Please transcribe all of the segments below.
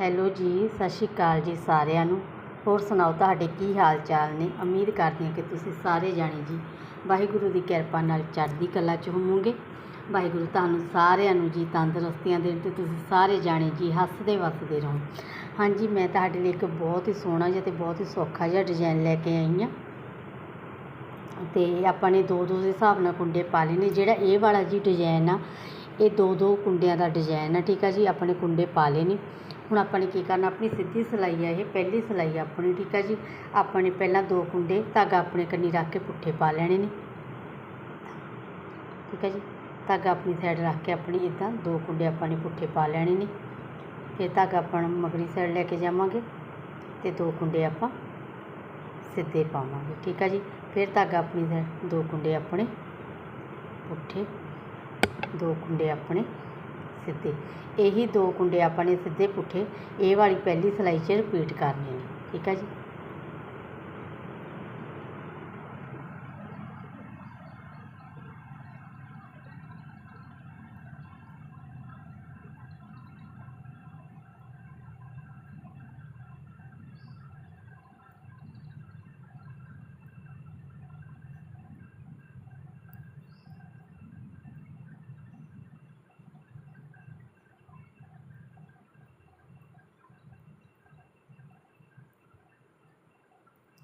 Hello ਜੀ, ਸਤਿ ਸ਼੍ਰੀ ਅਕਾਲ ਜੀ ਸਾਰਿਆਂ ਨੂੰ। ਹੋਰ ਸੁਣਾਓ, ਤੁਹਾਡੇ ਕੀ ਹਾਲ ਚਾਲ ਨੇ? ਉਮੀਦ ਕਰਦੀ ਹਾਂ ਕਿ ਤੁਸੀਂ ਸਾਰੇ ਜਾਣੇ ਜੀ ਵਾਹਿਗੁਰੂ ਦੀ ਕਿਰਪਾ ਨਾਲ ਚੜ੍ਹਦੀ ਕਲਾ 'ਚ ਹੋਵੋਗੇ। ਵਾਹਿਗੁਰੂ ਤੁਹਾਨੂੰ ਸਾਰਿਆਂ ਨੂੰ ਜੀ ਤੰਦਰੁਸਤੀਆਂ ਦੇਣ ਤੇ ਤੁਸੀਂ ਸਾਰੇ ਜਾਣੇ ਜੀ ਹੱਸਦੇ ਵਸਦੇ ਰਹੋ। ਹਾਂਜੀ, ਮੈਂ ਤੁਹਾਡੇ ਲਈ ਇੱਕ ਬਹੁਤ ਹੀ ਸੋਹਣਾ ਜਿਹਾ ਤੇ ਬਹੁਤ ਹੀ ਸੌਖਾ ਜਿਹਾ ਡਿਜ਼ਾਈਨ ਲੈ ਕੇ ਆਈ ਹਾਂ। ਤੇ ਆਪਾਂ ਨੇ ਦੋ ਦੋ ਦੇ ਹਿਸਾਬ ਨਾਲ ਕੁੰਡੇ ਪਾ ਲਏ ਨੇ। ਜਿਹੜਾ ਇਹ ਵਾਲਾ ਜੀ ਡਿਜ਼ਾਈਨ ਆ, ਇਹ ਦੋ ਦੋ ਕੁੰਡਿਆਂ ਦਾ ਡਿਜ਼ਾਈਨ ਆ, ਠੀਕ ਆ ਜੀ? ਆਪਣੇ ਕੁੰਡੇ ਪਾ ਲਏ ਨੇ। ਹੁਣ ਆਪਾਂ ਨੇ ਕੀ ਕਰਨਾ? ਆਪਣੀ ਸਿੱਧੀ ਸਿਲਾਈ ਆ ਇਹ, ਪਹਿਲੀ ਸਿਲਾਈ ਆ ਆਪਣੀ, ਠੀਕ ਆ ਜੀ? ਆਪਾਂ ਨੇ ਪਹਿਲਾਂ ਦੋ ਕੁੰਡੇ ਧਾਗਾ ਆਪਣੇ ਕੰਨੀ ਰੱਖ ਕੇ ਪੁੱਠੇ ਪਾ ਲੈਣੇ ਨੇ। ਠੀਕ ਹੈ ਜੀ? ਧਾਗਾ ਆਪਣੀ ਸਾਈਡ ਰੱਖ ਕੇ ਆਪਣੀ ਇਦਾਂ ਦੋ ਕੁੰਡੇ ਆਪਾਂ ਨੇ ਪੁੱਠੇ ਪਾ ਲੈਣੇ ਨੇ। ਫਿਰ ਧਾਗਾ ਆਪਾਂ ਮਗਰੀ ਸਾਈਡ ਲੈ ਕੇ ਜਾਵਾਂਗੇ ਤੇ ਦੋ ਕੁੰਡੇ ਆਪਾਂ ਸਿੱਧੇ ਪਾਵਾਂਗੇ। ਠੀਕ ਆ ਜੀ? ਫਿਰ ਧਾਗਾ ਆਪਣੀ ਸਾਈਡ ਦੋ ਕੁੰਡੇ ਆਪਣੇ ਪੁੱਠੇ, ਦੋ ਕੁੰਡੇ ਆਪਣੇ ਸਿੱਧੇ। ਇਹੀ ਦੋ ਕੁੰਡੇ ਆਪਾਂ ਨੇ ਸਿੱਧੇ ਪੁੱਠੇ। ਇਹ ਵਾਲੀ ਪਹਿਲੀ ਸਿਲਾਈ 'ਚ ਰਿਪੀਟ ਕਰਨੇ ਨੇ ਠੀਕ ਆ ਜੀ?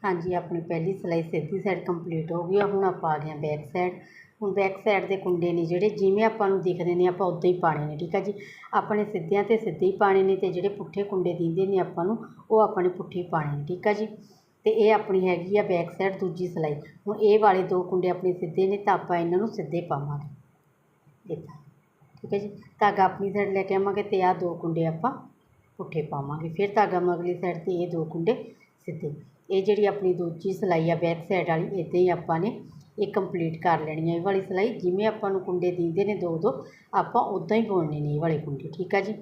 ਹਾਂਜੀ, ਆਪਣੀ ਪਹਿਲੀ ਸਿਲਾਈ ਸਿੱਧੀ ਸਾਈਡ ਕੰਪਲੀਟ ਹੋ ਗਈ ਆ, ਹੁਣ ਆਪਾਂ ਆ ਗਏ ਹਾਂ ਬੈਕ ਸਾਈਡ ਹੁਣ ਬੈਕ ਸਾਈਡ ਦੇ ਕੁੰਡੇ ਨੇ ਜਿਹੜੇ ਜਿਵੇਂ ਆਪਾਂ ਨੂੰ ਦਿਖਦੇ ਨੇ, ਆਪਾਂ ਉਦਾਂ ਹੀ ਪਾਣੇ ਨੇ, ਠੀਕ ਆ ਜੀ? ਆਪਣੇ ਸਿੱਧਿਆਂ ਤੇ ਸਿੱਧੇ ਹੀ ਪਾਣੇ ਨੇ ਤੇ ਜਿਹੜੇ ਪੁੱਠੇ ਕੁੰਡੇ ਦਿੰਦੇ ਨੇ ਆਪਾਂ ਨੂੰ, ਉਹ ਆਪਣੇ ਪੁੱਠੇ ਹੀ ਪਾਣੇ ਨੇ, ਠੀਕ ਆ ਜੀ? ਤੇ ਇਹ ਆਪਣੀ ਹੈਗੀ ਆ ਬੈਕ ਸਾਈਡ ਦੂਜੀ ਸਿਲਾਈ। ਹੁਣ ਇਹ ਵਾਲੇ ਦੋ ਕੁੰਡੇ ਆਪਣੇ ਸਿੱਧੇ ਨੇ ਤਾਂ ਆਪਾਂ ਇਹਨਾਂ ਨੂੰ ਸਿੱਧੇ ਪਾਵਾਂਗੇ। ਇੱਦਾਂ ਠੀਕ ਹੈ ਜੀ? ਧਾਗਾ ਆਪਣੀ ਸਾਈਡ ਲੈ ਕੇ ਆਵਾਂਗੇ ਤੇ ਆਹ ਦੋ ਕੁੰਡੇ ਆਪਾਂ ਪੁੱਠੇ ਪਾਵਾਂਗੇ। ਫਿਰ ਧਾਗਾ ਮਗਲੀ ਸਾਈਡ ਤੇ ਇਹ ਦੋ ਕੁੰਡੇ ਸਿੱਧੇ। ਇਹ ਜਿਹੜੀ ਆਪਣੀ ਦੂਜੀ ਸਿਲਾਈ ਆ ਬੈਕ ਸਾਈਡ ਵਾਲੀ ਇੱਦਾਂ ਹੀ ਆਪਾਂ ਨੇ ਇਹ ਕੰਪਲੀਟ ਕਰ ਲੈਣੀ ਹੈ ਇਹ ਵਾਲੀ ਸਿਲਾਈ। ਜਿਵੇਂ ਆਪਾਂ ਨੂੰ ਕੁੰਡੇ ਦਿੰਦੇ ਨੇ ਦੋ ਦੋ ਆਪਾਂ ਉਦਾਂ ਹੀ ਬੁਣਨੇ ਨੇ ਇਹ ਵਾਲੇ ਕੁੰਡੇ, ਠੀਕ ਆ ਜੀ?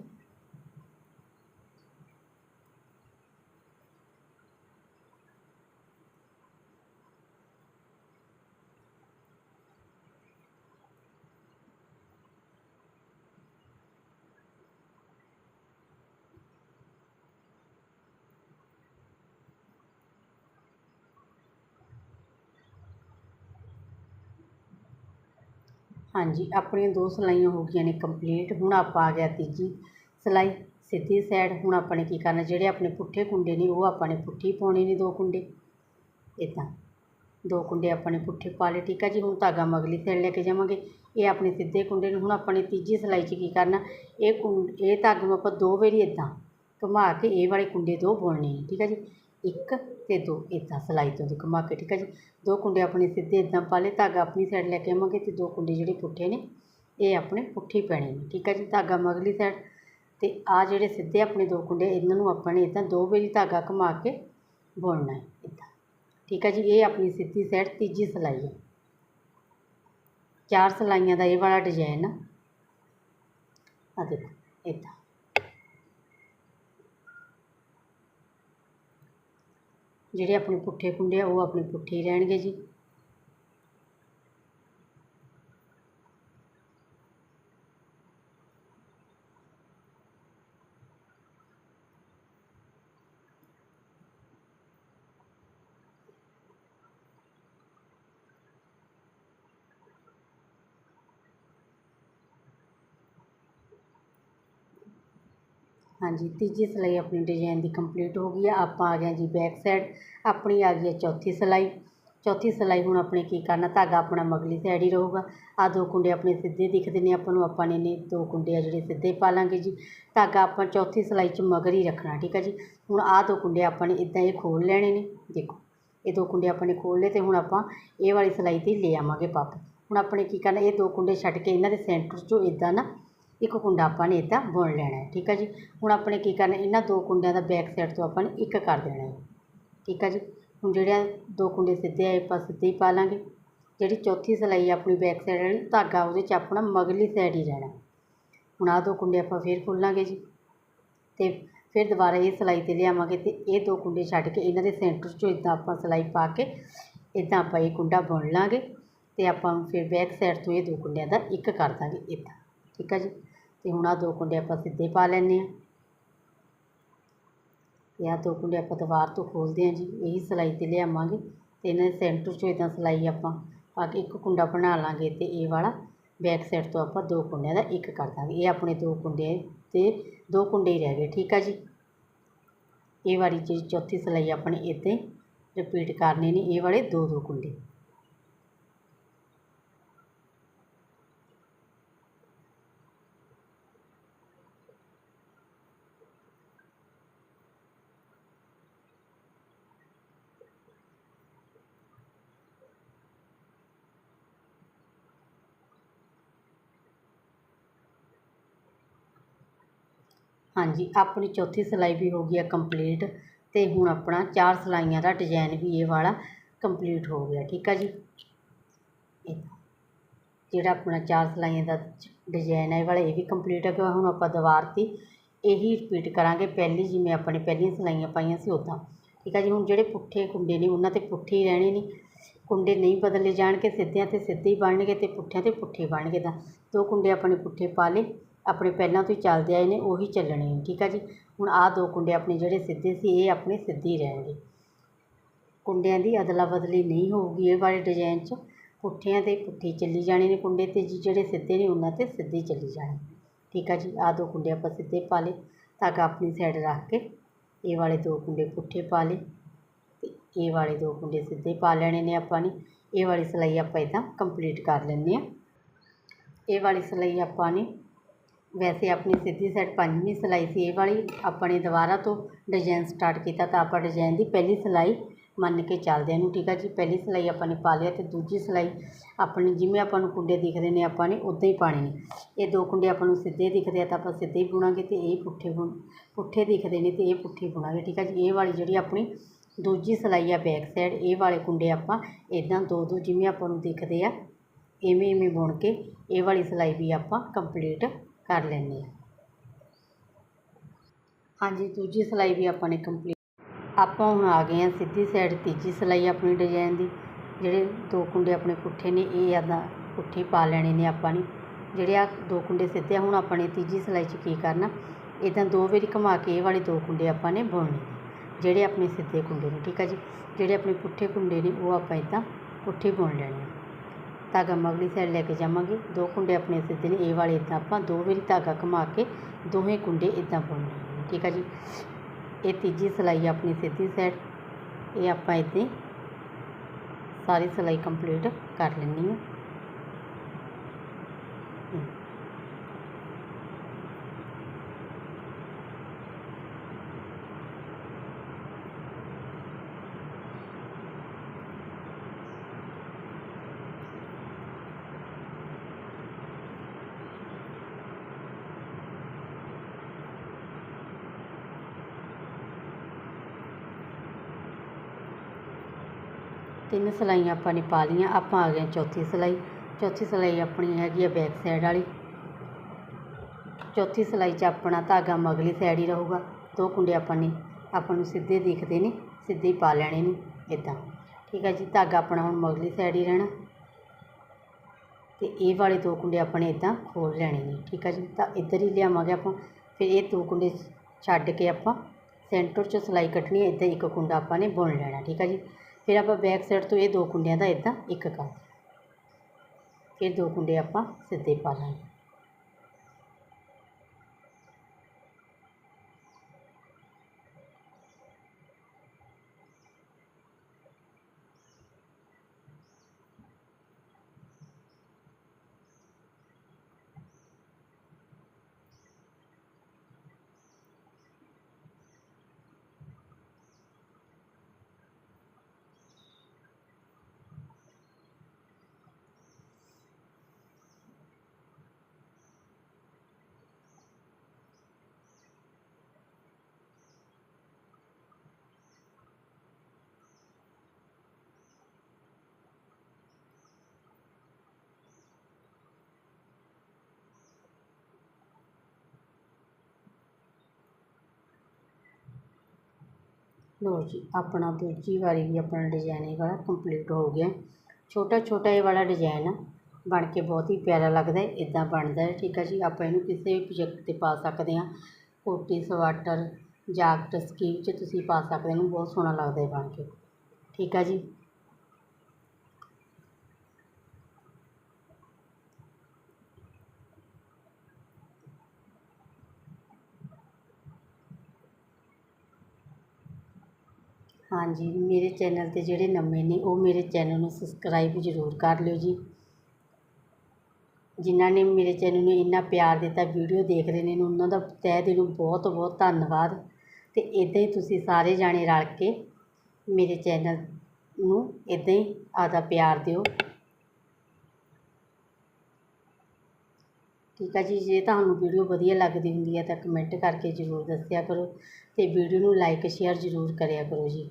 ਹਾਂਜੀ, ਆਪਣੀਆਂ ਦੋ ਸਿਲਾਈਆਂ ਹੋ ਗਈਆਂ ਨੇ ਕੰਪਲੀਟ ਹੁਣ ਆਪਾਂ ਆ ਗਿਆ ਤੀਜੀ ਸਿਲਾਈ, ਸਿੱਧੀ ਸਾਈਡ ਹੁਣ ਆਪਾਂ ਨੇ ਕੀ ਕਰਨਾ, ਜਿਹੜੇ ਆਪਣੇ ਪੁੱਠੇ ਕੁੰਡੇ ਨੇ, ਉਹ ਆਪਾਂ ਨੇ ਪੁੱਠੀ ਪਾਉਣੇ ਨੇ ਦੋ ਕੁੰਡੇ। ਇੱਦਾਂ ਦੋ ਕੁੰਡੇ ਆਪਾਂ ਨੇ ਪੁੱਠੇ ਪਾ ਲਏ, ਠੀਕ ਆ ਜੀ, ਹੁਣ ਧਾਗਾ ਮਗਲੀ ਸਾਈਡ ਲੈ ਕੇ ਜਾਵਾਂਗੇ। ਇਹ ਆਪਣੇ ਸਿੱਧੇ ਕੁੰਡੇ ਨੂੰ, ਹੁਣ ਆਪਾਂ ਨੇ ਤੀਜੀ ਸਿਲਾਈ 'ਚ ਕੀ ਕਰਨਾ, ਇਹ ਕੁੰ ਇਹ ਧਾਗੇ ਨੂੰ ਆਪਾਂ ਦੋ ਵਾਰੀ ਇੱਦਾਂ ਘੁਮਾ ਕੇ ਇਹ ਵਾਲੇ ਕੁੰਡੇ ਦੋ ਬੁਣਨੇ ਨੇ, ਠੀਕ ਆ ਜੀ। ਇੱਕ ਤੇ ਦੋ ਇੱਦਾਂ ਸਿਲਾਈ ਤੋਂ ਦੀ ਘੁਮਾ ਕੇ ਠੀਕ ਆ ਜੀ। ਦੋ ਕੁੰਡੇ ਆਪਣੇ ਸਿੱਧੇ ਇੱਦਾਂ ਪਾਲੇ ਧਾਗਾ ਆਪਣੀ ਸਾਈਡ ਲੈ ਕੇ ਆਵਾਂਗੇ ਤੇ ਦੋ ਕੁੰਡੇ ਜਿਹੜੇ ਪੁੱਠੇ ਨੇ, ਇਹ ਆਪਣੇ ਪੁੱਠੇ ਪੈਣੇ ਨੇ, ਠੀਕ ਆ ਜੀ। ਧਾਗਾ ਮਗਲੀ ਸਾਈਡ ਤੇ ਆ ਜਿਹੜੇ ਸਿੱਧੇ ਆਪਣੇ ਦੋ ਕੁੰਡੇ, ਇਹਨਾਂ ਨੂੰ ਆਪਾਂ ਨੇ ਇੱਦਾਂ ਦੋ ਵਾਰੀ ਧਾਗਾ ਘੁਮਾ ਕੇ ਬੁਣਨਾ ਹੈ ਇੱਦਾਂ ਠੀਕ ਆ ਜੀ, ਇਹ ਆਪਣੀ ਸਿੱਧੀ ਸਾਈਡ ਤੀਜੀ ਸਿਲਾਈ ਹੈ। ਚਾਰ ਸਿਲਾਈਆਂ ਦਾ ਇਹ ਵਾਲਾ ਡਿਜ਼ਾਈਨ ਆ। ਦੇਖੋ ਇੱਦਾਂ ਜਿਹੜੇ ਆਪਣੇ ਪੁੱਠੇ ਕੁੰਡੇ ਆ ਉਹ ਆਪਣੇ ਪੁੱਠੇ ਹੀ ਰਹਿਣਗੇ ਜੀ। ਹਾਂਜੀ, ਤੀਜੀ ਸਿਲਾਈ ਆਪਣੀ ਡਿਜ਼ਾਈਨ ਦੀ ਕੰਪਲੀਟ ਹੋ ਗਈ ਆ। ਆਪਾਂ ਆ ਗਏ ਜੀ ਬੈਕ ਸਾਈਡ ਆਪਣੀ ਆ ਗਈ ਹੈ ਚੌਥੀ ਸਿਲਾਈ। ਚੌਥੀ ਸਿਲਾਈ ਹੁਣ ਆਪਣੇ ਕੀ ਕਰਨਾ? ਧਾਗਾ ਆਪਣਾ ਮਗਲੀ ਸਾਈਡ ਹੀ ਰਹੂਗਾ। ਆ ਦੋ ਕੁੰਡੇ ਆਪਣੇ ਸਿੱਧੇ ਦਿਖਦੇ ਨੇ। ਆਪਾਂ ਨੂੰ ਆਪਾਂ ਨੇ ਨੇ ਦੋ ਕੁੰਡੇ ਆ ਜਿਹੜੇ ਸਿੱਧੇ ਪਾ ਲਾਂਗੇ ਜੀ। ਧਾਗਾ ਆਪਾਂ ਚੌਥੀ ਸਿਲਾਈ 'ਚ ਮਗਰ ਹੀ ਰੱਖਣਾ, ਠੀਕ ਹੈ ਜੀ? ਹੁਣ ਆਹ ਦੋ ਕੁੰਡੇ ਆਪਾਂ ਨੇ ਇਦਾਂ ਇਹ ਖੋਲ ਲੈਣੇ ਨੇ। ਦੇਖੋ, ਇਹ ਦੋ ਕੁੰਡੇ ਆਪਾਂ ਨੇ ਖੋਲ ਲਏ ਤੇ ਹੁਣ ਆਪਾਂ ਇਹ ਵਾਲੀ ਸਿਲਾਈ 'ਤੇ ਲੈ ਆਵਾਂਗੇ ਪੱਪ ਹੁਣ ਆਪਣੇ ਕੀ ਕਰਨਾ? ਇਹ ਦੋ ਕੁੰਡੇ ਛੱਡ ਕੇ ਇਹਨਾਂ ਦੇ ਸੈਂਟਰ 'ਚੋਂ ਇਦਾਂ ਨਾ ਇੱਕ ਕੁੰਡਾ ਆਪਾਂ ਨੇ ਇੱਦਾਂ ਬੁਣ ਲੈਣਾ ਹੈ, ਠੀਕ ਹੈ ਜੀ? ਹੁਣ ਆਪਣੇ ਕੀ ਕਰਨਾ, ਇਹਨਾਂ ਦੋ ਕੁੰਡਿਆਂ ਦਾ ਬੈਕ ਸਾਈਡ ਤੋਂ ਆਪਾਂ ਨੇ ਇੱਕ ਕਰ ਦੇਣਾ ਹੈ, ਠੀਕ ਹੈ ਜੀ? ਹੁਣ ਜਿਹੜੇ ਦੋ ਕੁੰਡੇ ਸਿੱਧੇ ਆਏ ਆਪਾਂ ਸਿੱਧੇ ਹੀ ਪਾ ਲਾਂਗੇ। ਜਿਹੜੀ ਚੌਥੀ ਸਿਲਾਈ ਆਪਣੀ ਬੈਕ ਸਾਈਡ ਵਾਲੀ, ਧਾਗਾ ਉਹਦੇ 'ਚ ਆਪਣਾ ਮਗਲੀ ਸਾਈਡ ਹੀ ਰਹਿਣਾ ਹੁਣ ਆਹ ਦੋ ਕੁੰਡੇ ਆਪਾਂ ਫੇਰ ਖੋਲਾਂਗੇ ਜੀ। ਤੇ ਫਿਰ ਦੁਬਾਰਾ ਇਹ ਸਿਲਾਈ 'ਤੇ ਲਿਆਵਾਂਗੇ ਤੇ ਇਹ ਦੋ ਕੁੰਡੇ ਛੱਡ ਕੇ ਇਹਨਾਂ ਦੇ ਸੈਂਟਰ 'ਚੋਂ ਇੱਦਾਂ ਆਪਾਂ ਸਿਲਾਈ ਪਾ ਕੇ ਇੱਦਾਂ ਆਪਾਂ ਇਹ ਕੁੰਡਾ ਬੁਣ ਲਾਂਗੇ ਤੇ ਆਪਾਂ ਫਿਰ ਬੈਕ ਸਾਈਡ ਤੋਂ ਇਹ ਦੋ ਕੁੰਡਿਆਂ ਦਾ ਇੱਕ ਕਰ ਦਾਂਗੇ ਇੱਦਾਂ, ਠੀਕ ਹੈ ਜੀ? ਤੇ ਹੁਣ ਆਹ ਦੋ ਕੁੰਡੇ ਆਪਾਂ ਸਿੱਧੇ ਪਾ ਲੈਂਦੇ ਹਾਂ। ਅਤੇ ਆਹ ਦੋ ਕੁੰਡੇ ਆਪਾਂ ਦੀਵਾਰ ਤੋਂ ਖੋਲ੍ਹਦੇ ਹਾਂ ਜੀ, ਇਹੀ ਸਿਲਾਈ 'ਤੇ ਲਿਆਵਾਂਗੇ ਅਤੇ ਇਹਨਾਂ ਦੇ ਸੈਂਟਰ 'ਚੋਂ ਇੱਦਾਂ ਸਿਲਾਈ ਆਪਾਂ ਪਾ ਕੇ ਇੱਕ ਕੁੰਡਾ ਬਣਾ ਲਾਂਗੇ ਅਤੇ ਇਹ ਵਾਲਾ ਬੈਕ ਸਾਈਡ ਤੋਂ ਆਪਾਂ ਦੋ ਕੁੰਡਿਆਂ ਦਾ ਇੱਕ ਕਰ ਦਾਂਗੇ। ਇਹ ਆਪਣੇ ਦੋ ਕੁੰਡੇ ਤੇ ਦੋ ਕੁੰਡੇ ਹੀ ਰਹਿ ਗਏ, ਠੀਕ ਆ ਜੀ? ਇਹ ਵਾਲੀ ਜਿਹੜੀ ਚੌਥੀ ਸਿਲਾਈ ਆਪਣੇ ਇੱਦਾਂ ਹੀ ਰਿਪੀਟ ਕਰਨੇ ਨੇ, ਇਹ ਵਾਲੇ ਦੋ ਦੋ ਕੁੰਡੇ। ਹਾਂਜੀ, ਆਪਣੀ ਚੌਥੀ ਸਿਲਾਈ ਵੀ ਹੋ ਗਈ ਆ ਕੰਪਲੀਟ ਅਤੇ ਹੁਣ ਆਪਣਾ ਚਾਰ ਸਿਲਾਈਆਂ ਦਾ ਡਿਜ਼ਾਇਨ ਵੀ ਇਹ ਵਾਲਾ ਕੰਪਲੀਟ ਹੋ ਗਿਆ, ਠੀਕ ਆ ਜੀ? ਜਿਹੜਾ ਆਪਣਾ ਚਾਰ ਸਿਲਾਈਆਂ ਦਾ ਡਿਜ਼ਾਇਨ ਹੈ ਇਹ ਵਾਲਾ ਇਹ ਵੀ ਕੰਪਲੀਟ ਹੋ ਗਿਆ, ਹੁਣ ਆਪਾਂ ਦੀਵਾਰ 'ਤੇ ਇਹੀ ਰਿਪੀਟ ਕਰਾਂਗੇ, ਪਹਿਲੀ ਜਿਵੇਂ ਆਪਾਂ ਨੇ ਪਹਿਲੀਆਂ ਸਿਲਾਈਆਂ ਪਾਈਆਂ ਸੀ ਉੱਦਾਂ ਠੀਕ ਆ ਜੀ? ਹੁਣ ਜਿਹੜੇ ਪੁੱਠੇ ਕੁੰਡੇ ਨੇ, ਉਹਨਾਂ 'ਤੇ ਪੁੱਠੇ ਹੀ ਰਹਿਣੇ ਨੇ ਕੁੰਡੇ ਨਹੀਂ ਬਦਲੇ ਜਾਣਗੇ, ਸਿੱਧਿਆਂ 'ਤੇ ਸਿੱਧੇ ਹੀ ਬਣਨਗੇ ਅਤੇ ਪੁੱਠਿਆਂ 'ਤੇ ਪੁੱਠੇ ਬਣਨਗੇ ਤਾਂ, ਦੋ ਕੁੰਡੇ ਆਪਣੇ ਪੁੱਠੇ ਪਾ ਲਏ ਆਪਣੇ ਪਹਿਲਾਂ ਤੋਂ ਹੀ ਚੱਲਦੇ ਆਏ ਨੇ, ਉਹੀ ਚੱਲਣੇ ਠੀਕ ਆ ਜੀ? ਹੁਣ ਆਹ ਦੋ ਕੁੰਡੇ ਆਪਣੇ ਜਿਹੜੇ ਸਿੱਧੇ ਸੀ, ਇਹ ਆਪਣੇ ਸਿੱਧੇ ਹੀ ਰਹਿਣਗੇ। ਕੁੰਡਿਆਂ ਦੀ ਅਦਲਾ ਬਦਲੀ ਨਹੀਂ ਹੋਊਗੀ ਇਹ ਵਾਲੇ ਡਿਜ਼ਾਈਨ 'ਚ। ਪੁੱਠਿਆਂ 'ਤੇ ਪੁੱਠੇ ਚੱਲੀ ਜਾਣੇ ਨੇ ਕੁੰਡੇ ਅਤੇ ਜੀ ਜਿਹੜੇ ਸਿੱਧੇ ਨੇ ਉਹਨਾਂ 'ਤੇ ਸਿੱਧੇ ਚੱਲੀ ਜਾਣੇ। ਠੀਕ ਆ ਜੀ? ਆਹ ਦੋ ਕੁੰਡੇ ਆਪਾਂ ਸਿੱਧੇ ਪਾ ਲਏ, ਧਾਗਾ ਆਪਣੀ ਸਾਈਡ ਰੱਖ ਕੇ, ਇਹ ਵਾਲੇ ਦੋ ਕੁੰਡੇ ਪੁੱਠੇ ਪਾ ਲਏ ਅਤੇ ਇਹ ਵਾਲੇ ਦੋ ਕੁੰਡੇ ਸਿੱਧੇ ਪਾ ਲੈਣੇ ਨੇ ਆਪਾਂ ਨੇ। ਇਹ ਵਾਲੀ ਸਿਲਾਈ ਆਪਾਂ ਇੱਦਾਂ ਕੰਪਲੀਟ ਕਰ ਲੈਂਦੇ ਹਾਂ। ਇਹ ਵਾਲੀ ਸਿਲਾਈ ਆਪਾਂ ਨੇ ਵੈਸੇ ਆਪਣੀ ਸਿੱਧੀ ਸਾਈਡ ਪੰਜਵੀਂ ਸਿਲਾਈ ਸੀ ਇਹ ਵਾਲੀ। ਆਪਾਂ ਨੇ ਦੁਬਾਰਾ ਤੋਂ ਡਿਜ਼ਾਈਨ ਸਟਾਰਟ ਕੀਤਾ ਤਾਂ ਆਪਾਂ ਡਿਜ਼ਾਈਨ ਦੀ ਪਹਿਲੀ ਸਿਲਾਈ ਮੰਨ ਕੇ ਚੱਲਦੇ ਇਹਨੂੰ, ਠੀਕ ਆ ਜੀ? ਪਹਿਲੀ ਸਿਲਾਈ ਆਪਾਂ ਨੇ ਪਾ ਲਿਆ ਅਤੇ ਦੂਜੀ ਸਿਲਾਈ ਆਪਣੀ, ਜਿਵੇਂ ਆਪਾਂ ਨੂੰ ਕੁੰਡੇ ਦਿਖਦੇ ਨੇ ਆਪਾਂ ਨੇ ਉੱਦਾਂ ਹੀ ਪਾਣੇ ਨੇ ਇਹ ਦੋ ਕੁੰਡੇ ਆਪਾਂ ਨੂੰ ਸਿੱਧੇ ਦਿਖਦੇ ਆ ਤਾਂ ਆਪਾਂ ਸਿੱਧੇ ਹੀ ਬੁਣਾਂਗੇ ਅਤੇ ਇਹ ਪੁੱਠੇ ਬੁਣ, ਪੁੱਠੇ ਦਿਖਦੇ ਨੇ ਅਤੇ ਇਹ ਪੁੱਠੇ ਬੁਣਾਂਗੇ, ਠੀਕ ਆ ਜੀ? ਇਹ ਵਾਲੀ ਜਿਹੜੀ ਆਪਣੀ ਦੂਜੀ ਸਿਲਾਈ ਆ ਬੈਕ ਸਾਈਡ ਇਹ ਵਾਲੇ ਕੁੰਡੇ ਆਪਾਂ ਇੱਦਾਂ ਦੋ ਦੋ ਜਿਵੇਂ ਆਪਾਂ ਨੂੰ ਦਿਖਦੇ ਆ, ਇਵੇਂ ਇਵੇਂ ਬੁਣ ਕੇ ਇਹ ਵਾਲੀ ਸਿਲਾਈ ਵੀ ਆਪਾਂ ਕੰਪਲੀਟ ਕਰ ਲੈਂਦੇ ਹਾਂ ਹਾਂਜੀ, ਦੂਜੀ ਸਿਲਾਈ ਵੀ ਆਪਾਂ ਨੇ ਕੰਪਲੀਟ ਆਪਾਂ ਹੁਣ ਆ ਗਏ ਹਾਂ ਸਿੱਧੀ ਸਾਈਡ ਤੀਜੀ ਸਿਲਾਈ ਆਪਣੀ ਡਿਜ਼ਾਈਨ ਦੀ। ਜਿਹੜੇ ਦੋ ਕੁੰਡੇ ਆਪਣੇ ਪੁੱਠੇ ਨੇ, ਇਹ ਇੱਦਾਂ ਪੁੱਠੀ ਪਾ ਲੈਣੇ ਨੇ ਆਪਾਂ ਨੇ। ਜਿਹੜੇ ਆ ਦੋ ਕੁੰਡੇ ਸਿੱਧੇ ਆ, ਹੁਣ ਆਪਾਂ ਨੇ ਤੀਜੀ ਸਿਲਾਈ 'ਚ ਕੀ ਕਰਨਾ? ਇੱਦਾਂ ਦੋ ਵਾਰੀ ਘੁਮਾ ਕੇ ਇਹ ਵਾਲੇ ਦੋ ਕੁੰਡੇ ਆਪਾਂ ਨੇ ਬੁਣਨੇ ਜਿਹੜੇ ਆਪਣੇ ਸਿੱਧੇ ਕੁੰਡੇ ਨੇ, ਠੀਕ ਆ ਜੀ? ਜਿਹੜੇ ਆਪਣੇ ਪੁੱਠੇ ਕੁੰਡੇ ਨੇ, ਉਹ ਆਪਾਂ ਇੱਦਾਂ ਪੁੱਠੇ ਬੁਣ ਲੈਣੇ ਆ। ਧਾਗਾ ਮਗਲੀ ਸਾਈਡ ਲੈ ਕੇ ਜਾਵਾਂਗੇ। ਦੋ ਕੁੰਡੇ ਆਪਣੇ ਸਿੱਧੇ ਨੇ, ਇਹ ਵਾਲੇ ਇੱਦਾਂ ਆਪਾਂ ਦੋ ਵਾਰੀ ਧਾਗਾ ਘੁਮਾ ਕੇ ਦੋਵੇਂ ਕੁੰਡੇ ਇੱਦਾਂ ਬੁਣਨੇ ਨੇ ਠੀਕ ਆ ਜੀ? ਇਹ ਤੀਜੀ ਸਿਲਾਈ ਆਪਣੀ ਸਿੱਧੀ ਸਾਈਡ ਇਹ ਆਪਾਂ ਇੱਦਾਂ ਸਾਰੀ ਸਿਲਾਈ ਕੰਪਲੀਟ ਕਰ ਲੈਣੀ ਹੈ। ਤਿੰਨ ਸਿਲਾਈਆਂ ਆਪਾਂ ਨੇ ਪਾ ਲਈਆਂ, ਆਪਾਂ ਆ ਗਏ ਚੌਥੀ ਸਿਲਾਈ। ਚੌਥੀ ਸਿਲਾਈ ਆਪਣੀ ਹੈਗੀ ਆ ਬੈਕ ਸਾਈਡ ਵਾਲੀ। ਚੌਥੀ ਸਿਲਾਈ 'ਚ ਆਪਣਾ ਧਾਗਾ ਮਗਲੀ ਸਾਈਡ ਹੀ ਰਹੂਗਾ, ਦੋ ਕੁੰਡੇ ਆਪਾਂ ਨੇ, ਆਪਾਂ ਨੂੰ ਸਿੱਧੇ ਦਿਖਦੇ ਨੇ, ਸਿੱਧੇ ਹੀ ਪਾ ਲੈਣੇ ਨੇ ਇੱਦਾਂ ਠੀਕ ਹੈ ਜੀ, ਧਾਗਾ ਆਪਣਾ ਹੁਣ ਮਗਲੀ ਸਾਈਡ ਹੀ ਰਹਿਣਾ। ਅਤੇ ਇਹ ਵਾਲੇ ਦੋ ਕੁੰਡੇ ਆਪਣੇ ਇੱਦਾਂ ਖੋਲ੍ਹ ਲੈਣੇ ਨੇ, ਠੀਕ ਹੈ ਜੀ। ਤਾਂ ਇੱਧਰ ਹੀ ਲਿਆਵਾਂਗੇ ਆਪਾਂ, ਫਿਰ ਇਹ ਦੋ ਕੁੰਡੇ ਛੱਡ ਕੇ ਆਪਾਂ ਸੈਂਟਰ 'ਚੋਂ ਸਿਲਾਈ ਕੱਟਣੀ ਹੈ, ਇੱਦਾਂ ਇੱਕ ਕੁੰਡਾ ਆਪਾਂ ਨੇ ਬੁਣ ਲੈਣਾ, ਠੀਕ ਹੈ ਜੀ। ਫਿਰ ਆਪਾਂ ਬੈਕ ਸਾਈਡ ਤੋਂ ਇਹ ਦੋ ਕੁੰਡਿਆਂ ਦਾ ਇੱਦਾਂ ਇੱਕ ਕਰ ਫਿਰ ਦੋ ਕੁੰਡੇ ਆਪਾਂ ਸਿੱਧੇ ਪਾ ਲਾਂਗੇ। ਲਓ ਜੀ, ਆਪਣਾ ਦੂਜੀ ਵਾਰੀ ਵੀ ਆਪਣਾ ਡਿਜ਼ਾਈਨ ਇਹ ਵਾਲਾ ਕੰਪਲੀਟ ਹੋ ਗਿਆ। ਛੋਟਾ ਛੋਟਾ ਇਹ ਵਾਲਾ ਡਿਜ਼ਾਈਨ ਆ ਬਣ ਕੇ ਬਹੁਤ ਹੀ ਪਿਆਰਾ ਲੱਗਦਾ ਹੈ ਇੱਦਾਂ ਬਣਦਾ ਹੈ, ਠੀਕ ਹੈ ਜੀ। ਆਪਾਂ ਇਹਨੂੰ ਕਿਸੇ ਵੀ ਪ੍ਰੋਜੈਕਟ 'ਤੇ ਪਾ ਸਕਦੇ ਹਾਂ। ਕੋਟੀ, ਸਵਾਟਰ, ਜਾਕਟ ਸਕੀਵ 'ਚ ਤੁਸੀਂ ਪਾ ਸਕਦੇ ਇਹਨੂੰ ਬਹੁਤ ਸੋਹਣਾ ਲੱਗਦਾ ਹੈ ਬਣ ਕੇ। ਠੀਕ ਆ ਜੀ। ਹਾਂਜੀ, ਮੇਰੇ ਚੈਨਲ 'ਤੇ ਜਿਹੜੇ ਨਵੇਂ ਨੇ, ਉਹ ਮੇਰੇ ਚੈਨਲ ਨੂੰ ਸਬਸਕ੍ਰਾਈਬ ਜ਼ਰੂਰ ਕਰ ਲਿਓ ਜੀ। ਜਿਨ੍ਹਾਂ ਨੇ ਮੇਰੇ ਚੈਨਲ ਨੂੰ ਇੰਨਾ ਪਿਆਰ ਦਿੱਤਾ, ਵੀਡੀਓ ਦੇਖ ਰਹੇ ਨੇ, ਉਹਨਾਂ ਦਾ ਤਹਿ ਦਿਲੋਂ ਬਹੁਤ ਬਹੁਤ ਧੰਨਵਾਦ। ਅਤੇ ਇੱਦਾਂ ਹੀ ਤੁਸੀਂ ਸਾਰੇ ਜਾਣੇ ਰਲ ਕੇ ਮੇਰੇ ਚੈਨਲ ਨੂੰ ਇੱਦਾਂ ਹੀ ਆਪਦਾ ਪਿਆਰ ਦਿਓ। ਠੀਕ ਆ ਜੀ, ਜੇ ਤੁਹਾਨੂੰ ਵੀਡੀਓ ਵਧੀਆ ਲੱਗਦੀ ਹੁੰਦੀ ਹੈ ਤਾਂ ਕਮੈਂਟ ਕਰਕੇ ਜ਼ਰੂਰ ਦੱਸਿਆ ਕਰੋ ਅਤੇ ਵੀਡੀਓ ਨੂੰ ਲਾਈਕ ਸ਼ੇਅਰ ਜ਼ਰੂਰ ਕਰਿਆ ਕਰੋ ਜੀ।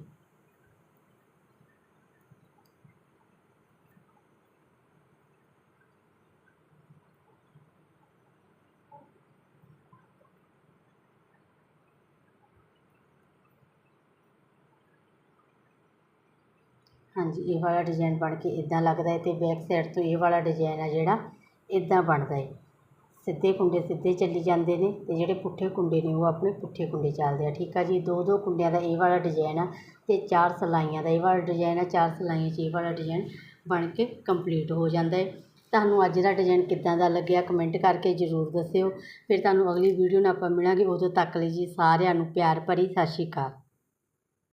ਹਾਂਜੀ, ਇਹ ਵਾਲਾ ਡਿਜ਼ਾਈਨ ਬਣ ਕੇ ਇੱਦਾਂ ਲੱਗਦਾ ਹੈ ਅਤੇ ਬੈਕ ਸਾਈਡ ਤੋਂ ਇਹ ਵਾਲਾ ਡਿਜ਼ਾਈਨ ਆ ਜਿਹੜਾ ਇੱਦਾਂ ਬਣਦਾ ਹੈ। ਸਿੱਧੇ ਕੁੰਡੇ ਸਿੱਧੇ ਚੱਲੀ ਜਾਂਦੇ ਨੇ ਅਤੇ ਜਿਹੜੇ ਪੁੱਠੇ ਕੁੰਡੇ ਨੇ ਉਹ ਆਪਣੇ ਪੁੱਠੇ ਕੁੰਡੇ ਚੱਲਦੇ ਆ, ਠੀਕ ਆ ਜੀ? ਦੋ ਦੋ ਕੁੰਡਿਆਂ ਦਾ ਇਹ ਵਾਲਾ ਡਿਜ਼ਾਈਨ ਆ ਅਤੇ ਚਾਰ ਸਿਲਾਈਆਂ ਦਾ ਇਹ ਵਾਲਾ ਡਿਜ਼ਾਈਨ ਆ, ਚਾਰ ਸਿਲਾਈਆਂ 'ਚ ਇਹ ਵਾਲਾ ਡਿਜ਼ਾਈਨ ਬਣ ਕੇ ਕੰਪਲੀਟ ਹੋ ਜਾਂਦਾ ਹੈ। ਤੁਹਾਨੂੰ ਅੱਜ ਦਾ ਡਿਜ਼ਾਈਨ ਕਿੱਦਾਂ ਦਾ ਲੱਗਿਆ ਕਮੈਂਟ ਕਰਕੇ ਜ਼ਰੂਰ ਦੱਸਿਓ। ਫਿਰ ਤੁਹਾਨੂੰ ਅਗਲੀ ਵੀਡੀਓ ਨਾਲ ਆਪਾਂ ਮਿਲਾਂਗੇ। ਉਦੋਂ ਤੱਕ ਲਈ ਜੀ ਸਾਰਿਆਂ ਨੂੰ ਪਿਆਰ ਭਰੀ ਸਤਿ ਸ਼੍ਰੀ ਅਕਾਲ।